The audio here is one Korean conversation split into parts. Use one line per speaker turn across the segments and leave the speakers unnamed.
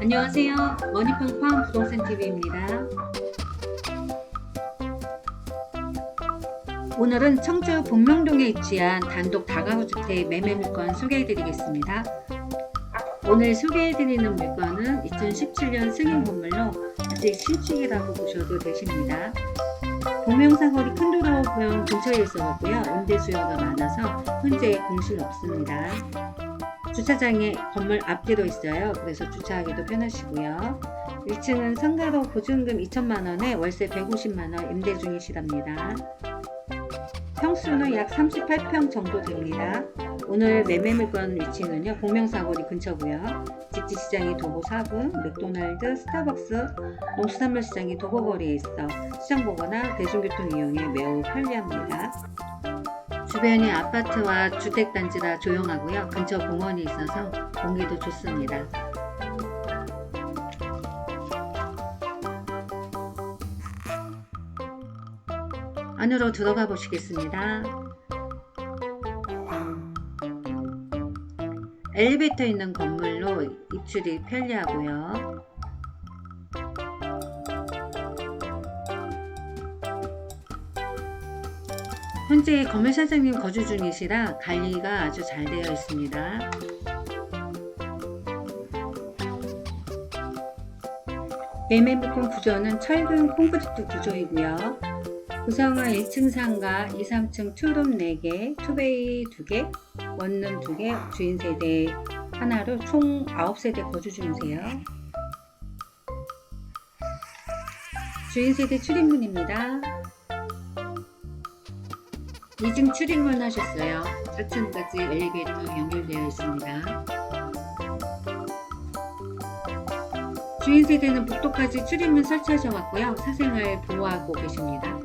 안녕하세요. 머니팡팡 부동산 TV입니다. 오늘은 청주 복명동에 위치한 단독 다가구 주택 매매 물건 소개해 드리겠습니다. 오늘 소개해 드리는 물건은 2017년 승인 건물로 아직 신축이라고 보셔도 되십니다. 동명사거리 큰도로변 근처에 있어서고요. 임대 수요가 많아서 현재 공실 없습니다. 주차장에 건물 앞뒤로 있어요. 그래서 주차하기도 편하시고요. 1층은 상가로 보증금 2천만 원에 월세 150만 원 임대 중이시답니다. 평수는 약 38평 정도 됩니다. 오늘 매매 물건 위치는요. 공명사거리 근처고요. 직지시장이 도보 4분, 맥도날드, 스타벅스, 농수산물 시장이 도보거리에 있어 시장 보거나 대중교통 이용에 매우 편리합니다. 주변이 아파트와 주택단지라 조용하고요. 근처 공원이 있어서 공기도 좋습니다. 안으로 들어가 보시겠습니다. 엘리베이터 있는 건물로 입출이 편리하고요. 현재 건물 사장님 거주 중이시라 관리가 아주 잘 되어 있습니다. 매매 물건 구조는 철근 콘크리트 구조이고요. 구성은 1층 상가, 2, 3층 투룸 4개, 투베이 2개, 원룸 2개, 주인 세대 하나로 총 9세대 거주 중이세요. 주인 세대 출입문입니다. 2층 출입문 하셨어요. 4층까지 엘리베이터 연결되어 있습니다. 주인 세대는 복도까지 출입문 설치하셔 왔고요. 사생활 보호하고 계십니다.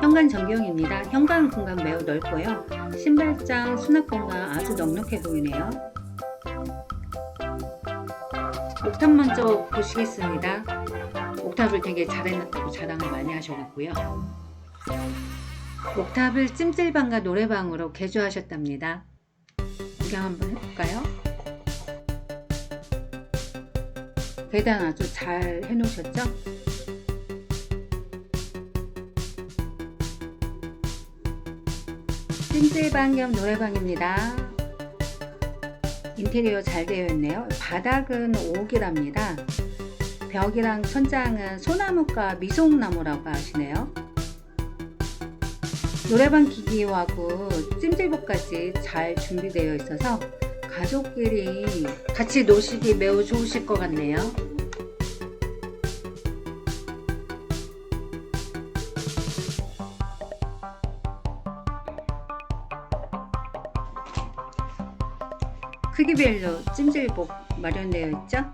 현관 전경입니다. 현관 공간 매우 넓고요. 신발장, 수납 공간 아주 넉넉해 보이네요. 옥탑 먼저 보시겠습니다. 옥탑을 되게 잘 해놨다고 자랑을 많이 하셔갖고요. 옥탑을 찜질방과 노래방으로 개조하셨답니다. 구경 한번 해볼까요? 계단 아주 잘 해놓으셨죠? 찜질방 겸 노래방입니다. 인테리어 잘 되어 있네요. 바닥은 옥이랍니다. 벽이랑 천장은 소나무과 미송나무라고 하시네요. 노래방 기기하고 찜질복까지 잘 준비되어 있어서 가족끼리 같이 노시기 매우 좋으실 것 같네요. 크기별로 찜질복 마련되어 있죠?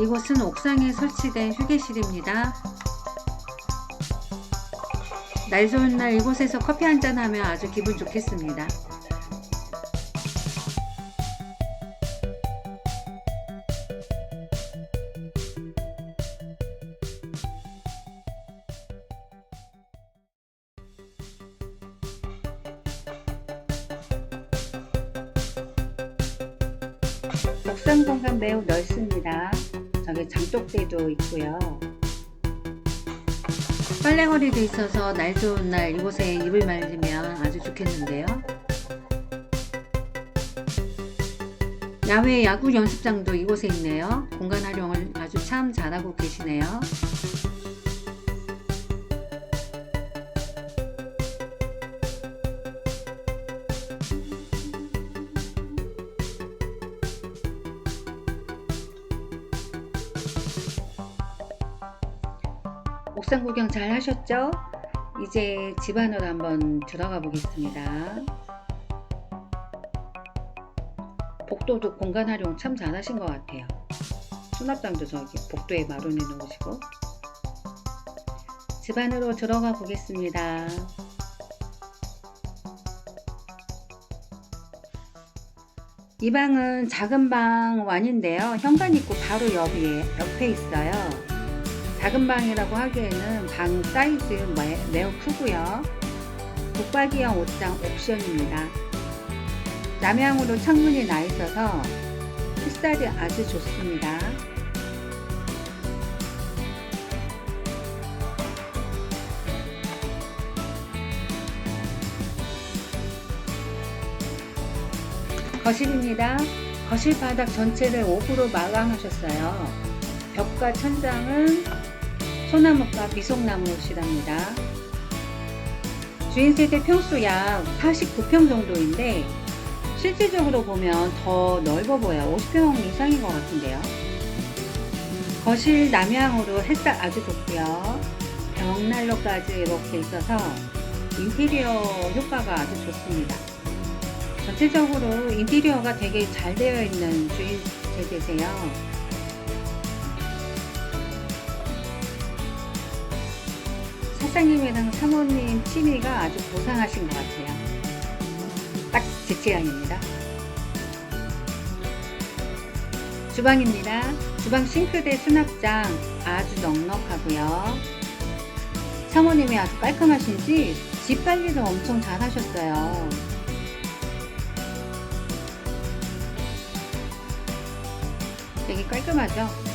이곳은 옥상에 설치된 휴게실입니다. 날 좋은 날 이곳에서 커피 한잔 하면 아주 기분 좋겠습니다. 옥상 공간 매우 넓습니다. 저기 장독대도 있고요. 빨래거리도 있어서 날 좋은 날 이곳에 입을 말리면 아주 좋겠는데요. 야외 야구 연습장도 이곳에 있네요. 공간 활용을 아주 참 잘하고 계시네요. 옥상 구경 잘 하셨죠? 이제 집 안으로 한번 들어가 보겠습니다. 복도도 공간 활용 참 잘하신 것 같아요. 수납장도 저기 복도에 마련해 놓으시고 집 안으로 들어가 보겠습니다. 이 방은 작은 방 완인데요. 현관 입구 바로 옆에, 옆에 있어요. 작은 방이라고 하기에는 방 사이즈 매- 매우 크고요. 북박이형 옷장 옵션입니다. 남향으로 창문이 나 있어서 햇살이 아주 좋습니다. 거실입니다. 거실 바닥 전체를 옥으로 마감하셨어요. 벽과 천장은 소나무과 미송나무시랍니다. 주인 세대 평수 약 49평 정도인데 실질적으로 보면 더 넓어 보여요. 50평 이상인 것 같은데요. 거실 남향으로 햇살 아주 좋고요. 벽난로까지 이렇게 있어서 인테리어 효과가 아주 좋습니다. 전체적으로 인테리어가 되게 잘 되어 있는 주인 세대세요. 사장님이랑 사모님 취미가 아주 고상하신 것 같아요. 딱 제 취향입니다. 주방입니다. 주방 싱크대 수납장 아주 넉넉하고요. 사모님이 아주 깔끔하신지 집 관리를 엄청 잘 하셨어요. 되게 깔끔하죠?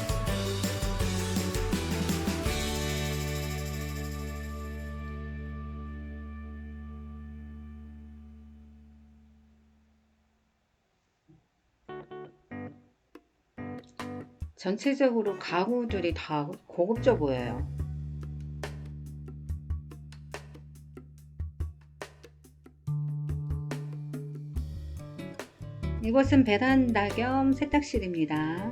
전체적으로 가구들이 다 고급져 보여요. 이곳은 베란다 겸 세탁실입니다.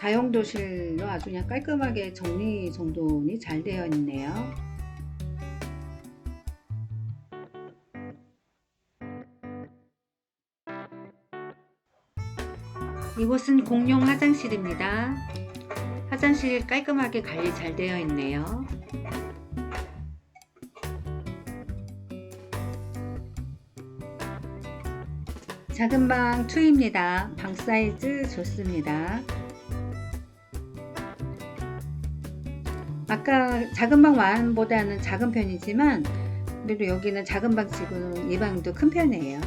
다용도실로 아주 그냥 깔끔하게 정리 정돈이 잘 되어 있네요. 이곳은 공용 화장실입니다. 화장실 깔끔하게 관리 잘 되어 있네요. 작은 방 2입니다. 방 사이즈 좋습니다. 아까 작은 방 1보다는 작은 편이지만 그래도 여기는 작은 방 치고는 이 방도 큰 편이에요.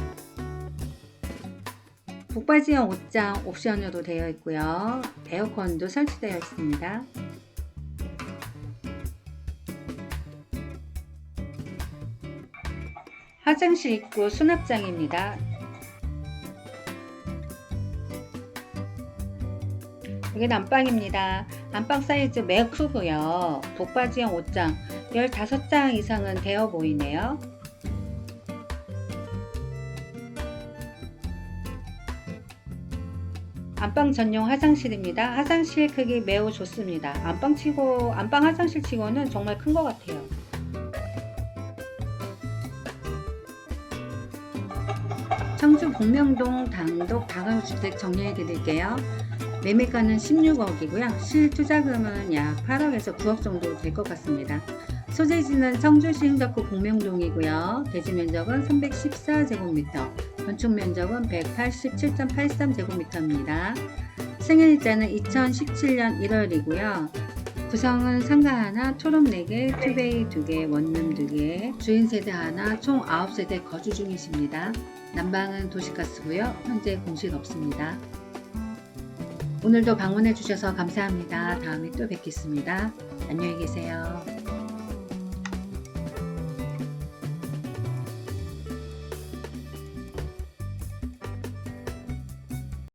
북바지형 옷장 옵션으로 되어 있고요. 에어컨도 설치되어 있습니다. 화장실 입구 수납장입니다. 이게 안방입니다. 안방 사이즈 매우 크고요. 북바지형 옷장 15장 이상은 되어 보이네요. 안방 전용 화장실입니다. 화장실 크기 매우 좋습니다. 안방 치고 안방 화장실 치고는 정말 큰 것 같아요. 청주 복명동 단독 다가구주택 정리해 드릴게요. 매매가는 16억이고요. 실투자금은 약 8억에서 9억 정도 될 것 같습니다. 소재지는 청주시 흥덕구 복명동이고요. 대지 면적은 314제곱미터, 건축 면적은 187.83제곱미터입니다. 승인일자는 2017년 1월이고요. 구성은 상가 하나, 초록 4개, 투베이 2개, 원룸 2개, 주인 세대 하나, 총 9세대 거주 중이십니다. 난방은 도시가스고요. 현재 공실 없습니다. 오늘도 방문해 주셔서 감사합니다. 다음에 또 뵙겠습니다. 안녕히 계세요.